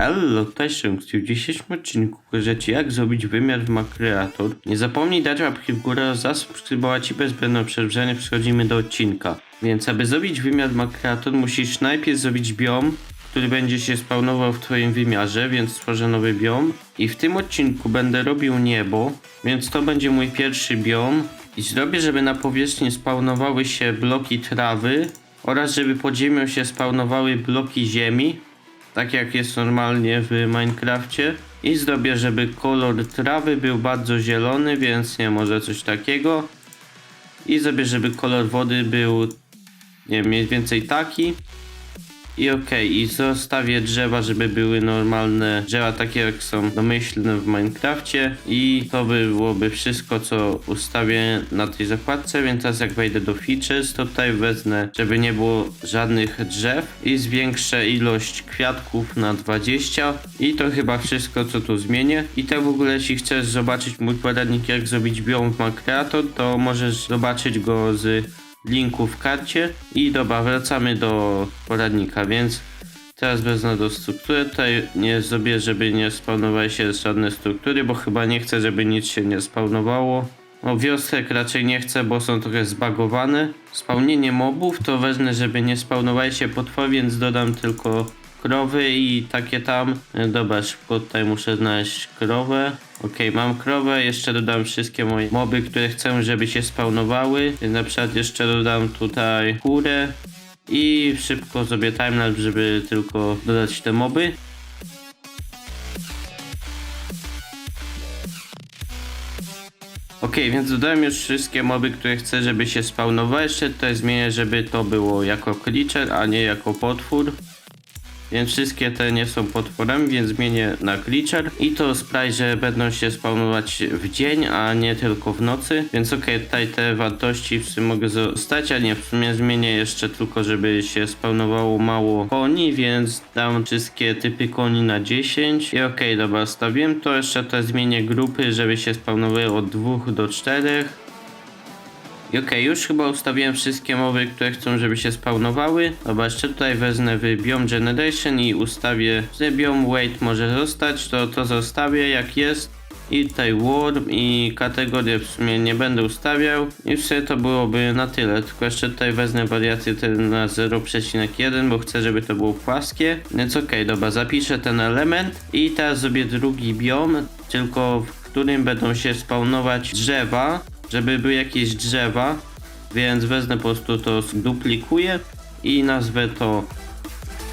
Ello, Szymksiu. W dzisiejszym odcinku pokażę Ci jak zrobić wymiar w Macreator. Nie zapomnij dać łapki w górę, zasubskrybować i bez zbędnego przedłużenia przechodzimy do odcinka. Więc aby zrobić wymiar w Macreator musisz najpierw zrobić biom, który będzie się spawnował w Twoim wymiarze, więc stworzę nowy biom. I w tym odcinku będę robił niebo, więc to będzie mój pierwszy biom. I zrobię, żeby na powierzchni spawnowały się bloki trawy oraz żeby pod ziemią się spawnowały bloki ziemi, tak jak jest normalnie w Minecrafcie. I zrobię, żeby kolor trawy był bardzo zielony, więc nie może coś takiego. I zrobię, żeby kolor wody był, nie mniej więcej taki. I okej, i zostawię drzewa, żeby były normalne drzewa, takie jak są domyślne w Minecrafcie. I to by byłoby wszystko, co ustawię na tej zakładce, więc teraz jak wejdę do features, to tutaj wezmę, żeby nie było żadnych drzew i zwiększę ilość kwiatków na 20. I to chyba wszystko, co tu zmienię. I tak w ogóle, jeśli chcesz zobaczyć mój poradnik, jak zrobić biom w Minecraft, to możesz zobaczyć go z linku w karcie i dobra, wracamy do poradnika, więc teraz wezmę do struktury, tutaj nie zrobię, żeby nie spawnowały się żadne struktury, bo chyba nie chcę, żeby nic się nie spawnowało. No wiosek raczej nie chcę, bo są trochę zbagowane. Spełnienie mobów to wezmę, żeby nie spawnowały się potwory, więc dodam tylko krowy i takie tam. E, Dobra, szybko tutaj muszę znaleźć krowę. Okej, mam krowę, jeszcze dodam wszystkie moje moby, które chcę, żeby się spawnowały. Więc na przykład jeszcze dodam tutaj kurę i szybko zrobię timelapse, żeby tylko dodać te moby. Ok, więc dodałem już wszystkie moby, które chcę, żeby się spawnowały. Jeszcze tutaj zmienię, żeby to było jako creature, a nie jako potwór. Więc wszystkie te nie są potworami, więc zmienię na creature. I to sprawi, że będą się spawnować w dzień, a nie tylko w nocy. Więc okej, tutaj te wartości w sumie mogę zostać, a nie, w sumie zmienię jeszcze tylko, żeby się spawnowało mało koni, więc dam wszystkie typy koni na 10. I okej, dobra, stawiłem to. Jeszcze te zmienię grupy, żeby się spawnowały od 2 do 4. I okej, już chyba ustawiłem wszystkie mowy, które chcą, żeby się spawnowały. Dobra, jeszcze tutaj wezmę w Biome Generation i ustawię, że Biome Weight może zostać, to to zostawię jak jest. I tutaj Worm i kategorię w sumie nie będę ustawiał. I w sumie to byłoby na tyle. Tylko jeszcze tutaj wezmę wariację ten na 0,1, bo chcę, żeby to było płaskie. Więc okej, dobra, zapiszę ten element. I teraz zrobię drugi biom, tylko w którym będą się spawnować drzewa żeby były jakieś drzewa, więc wezmę po prostu to duplikuję i nazwę to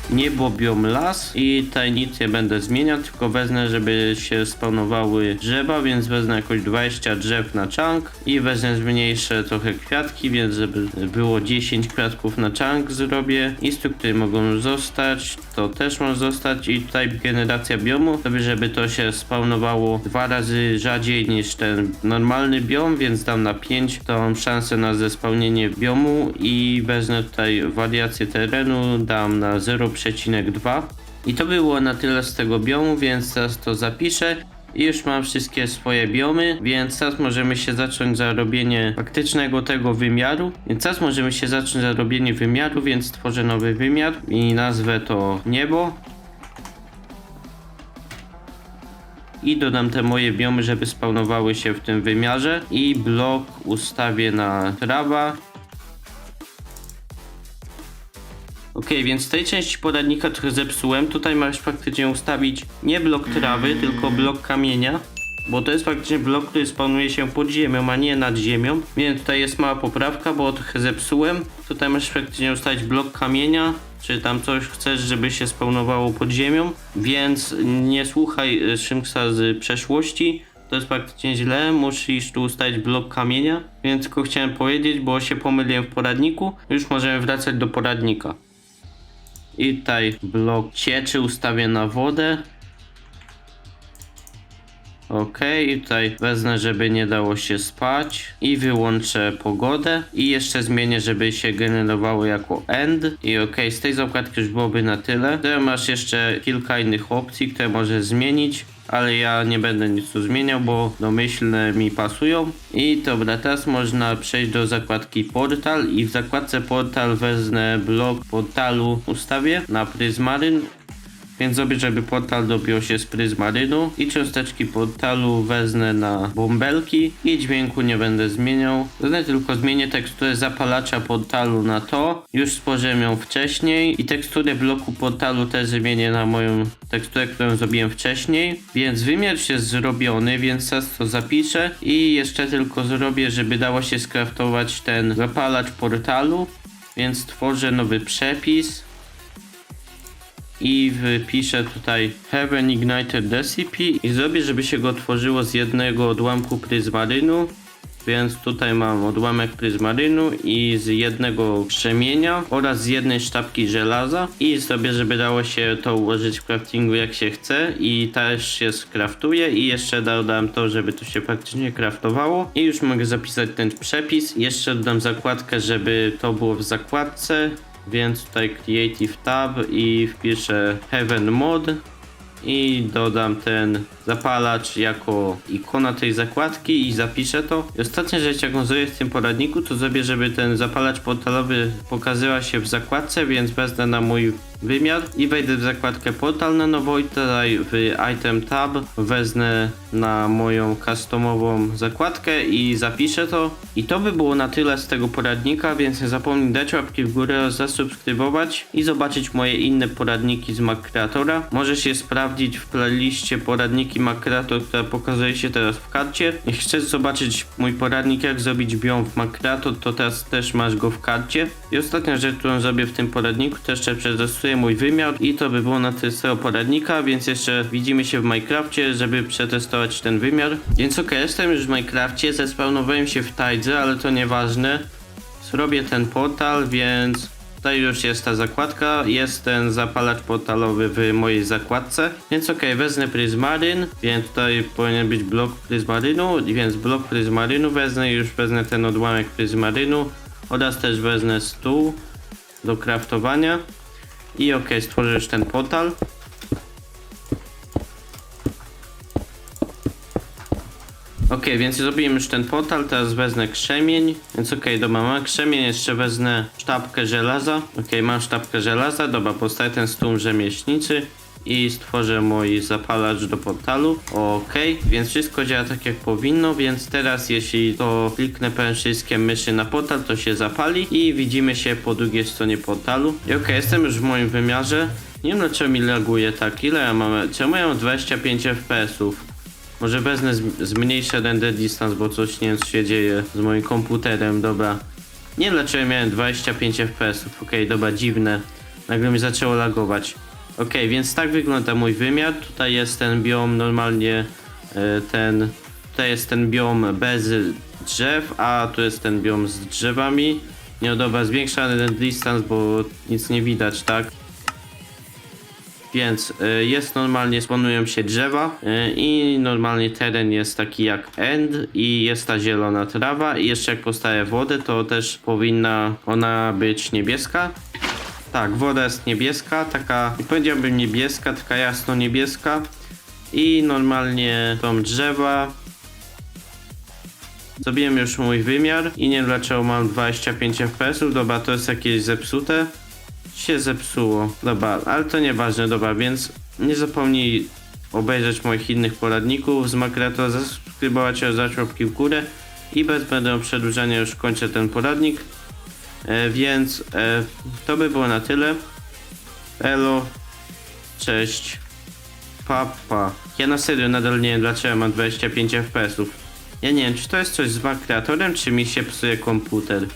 niebo biom las i tutaj nic nie będę zmieniał, tylko wezmę, żeby się spawnowały drzewa, więc wezmę jakoś 20 drzew na chunk i wezmę zmniejszę trochę kwiatki, więc żeby było 10 kwiatków na chunk zrobię i mogą zostać, to też może zostać i tutaj generacja biomu, żeby, żeby to się spawnowało dwa razy rzadziej niż ten normalny biom, więc dam na 5, to mam szansę na zespełnienie biomu i wezmę tutaj wariację terenu, dam na 0,5 0,2 i to było na tyle z tego biomu, więc teraz to zapiszę i już mam wszystkie swoje biomy, więc teraz możemy się zacząć za robienie faktycznego tego wymiaru. Więc teraz możemy się zacząć za robienie wymiaru, więc stworzę nowy wymiar i nazwę to niebo. I dodam te moje biomy, żeby spawnowały się w tym wymiarze. I blok ustawię na trawa, Ok, więc w tej części poradnika trochę zepsułem. Tutaj masz faktycznie ustawić nie blok trawy, tylko blok kamienia. Bo to jest faktycznie blok, który spawnuje się pod ziemią, a nie nad ziemią. Więc tutaj jest mała poprawka, bo trochę zepsułem. Tutaj masz faktycznie ustawić blok kamienia, czy tam coś chcesz, żeby się spawnowało pod ziemią. Więc nie słuchaj e, Szymksa z przeszłości. To jest faktycznie źle, musisz tu ustawić blok kamienia. Więc tylko chciałem powiedzieć, bo się pomyliłem w poradniku. Już możemy wracać do poradnika. I tutaj blok cieczy ustawię na wodę. Ok, i tutaj wezmę, żeby nie dało się spać i wyłączę pogodę i jeszcze zmienię, żeby się generowało jako end i ok, z tej zakładki już byłoby na tyle. Tutaj masz jeszcze kilka innych opcji, które możesz zmienić ale ja nie będę nic tu zmieniał, bo domyślne mi pasują. I dobra, teraz można przejść do zakładki portal i w zakładce portal wezmę blok portalu ustawię na Prismaryn Więc zrobię, żeby portal dobił się z pryzmarynu i cząsteczki portalu wezmę na bąbelki i dźwięku nie będę zmieniał. Wezmę tylko zmienię teksturę zapalacza portalu na to. Już stworzyłem ją wcześniej i teksturę bloku portalu też zmienię na moją teksturę, którą zrobiłem wcześniej. Więc wymiar jest zrobiony, więc teraz to zapiszę i jeszcze tylko zrobię, żeby dało się skraftować ten zapalacz portalu. Więc tworzę nowy przepis i wpiszę tutaj Heaven Ignited Recipe i zrobię, żeby się go tworzyło z jednego odłamku pryzmarynu. Więc tutaj mam odłamek pryzmarynu i z jednego krzemienia oraz z jednej sztabki żelaza i zrobię, żeby dało się to ułożyć w craftingu jak się chce i też się skraftuje i jeszcze dodam to, żeby to się praktycznie craftowało i już mogę zapisać ten przepis. Jeszcze dodam zakładkę, żeby to było w zakładce więc tutaj Creative Tab i wpiszę Heaven Mod i dodam ten zapalacz jako ikona tej zakładki i zapiszę to. I ostatnia rzecz jaką zrobię w tym poradniku to zrobię, żeby ten zapalacz portalowy pokazywał się w zakładce, więc wezmę na mój wymiar i wejdę w zakładkę portal na nowo i tutaj w item tab wezmę na moją customową zakładkę i zapiszę to. I to by było na tyle z tego poradnika, więc nie zapomnij dać łapki w górę zasubskrybować i zobaczyć moje inne poradniki z Mac Creatora. Możesz je sprawdzić w playliście poradniki Mac Creator, która pokazuje się teraz w karcie. Jeśli chcesz zobaczyć mój poradnik jak zrobić biom w Mac Creator, to teraz też masz go w karcie. I ostatnia rzecz, którą zrobię w tym poradniku, to jeszcze przetestuję mój wymiar i to by było na tyle z tego poradnika, więc jeszcze widzimy się w Minecrafcie, żeby przetestować ten wymiar. Więc ok, jestem już w Minecrafcie, zespawnowałem się w Tajdze, ale to nieważne. Zrobię ten portal, więc tutaj już jest ta zakładka, jest ten zapalacz portalowy w mojej zakładce. Więc ok, wezmę pryzmaryn, więc tutaj powinien być blok pryzmarynu, więc blok pryzmarynu wezmę, już wezmę ten odłamek pryzmarynu oraz też wezmę stół do craftowania. I ok, stworzę już ten portal. Ok, więc zrobiłem już ten portal, teraz wezmę krzemień, więc ok, dobra, mam krzemień, jeszcze wezmę sztabkę żelaza. Ok, mam sztabkę żelaza, dobra, powstaje ten stół rzemieślniczy i stworzę mój zapalacz do portalu. Ok, więc wszystko działa tak jak powinno, więc teraz jeśli to kliknę wszystkie myszy na portal, to się zapali i widzimy się po drugiej stronie portalu. I jestem już w moim wymiarze. Nie wiem dlaczego mi laguje tak, ile ja mam, czemu ja mam 25 fps-ów? Może wezmę zmniejszę render distance, bo coś nie się dzieje z moim komputerem, dobra. Nie dlaczego miałem 25 fps, okej, dobra, dziwne. Nagle mi zaczęło lagować. Okej, więc tak wygląda mój wymiar. Tutaj jest ten biom normalnie, e, ten, tutaj jest ten biom bez drzew, a tu jest ten biom z drzewami. Nie, dobra, zwiększam render distance, bo nic nie widać, tak? Więc y, jest normalnie, spawnują się drzewa y, i normalnie teren jest taki jak end i jest ta zielona trawa i jeszcze jak postaje wodę, to też powinna ona być niebieska. Tak, woda jest niebieska, taka, powiedziałbym niebieska, taka jasno niebieska i normalnie są drzewa. Zrobiłem już mój wymiar i nie wiem dlaczego mam 25 fps, dobra to jest jakieś zepsute się zepsuło. Dobra, ale to nieważne, dobra, więc nie zapomnij obejrzeć moich innych poradników z Makreatora, zasubskrybować oraz dać łapki w górę i bez będę przedłużania już kończę ten poradnik. E, więc e, to by było na tyle. Elo, cześć, papa. Ja na serio nadal nie wiem dlaczego mam 25 fps-ów. Ja nie wiem, czy to jest coś z Makreatorem, czy mi się psuje komputer.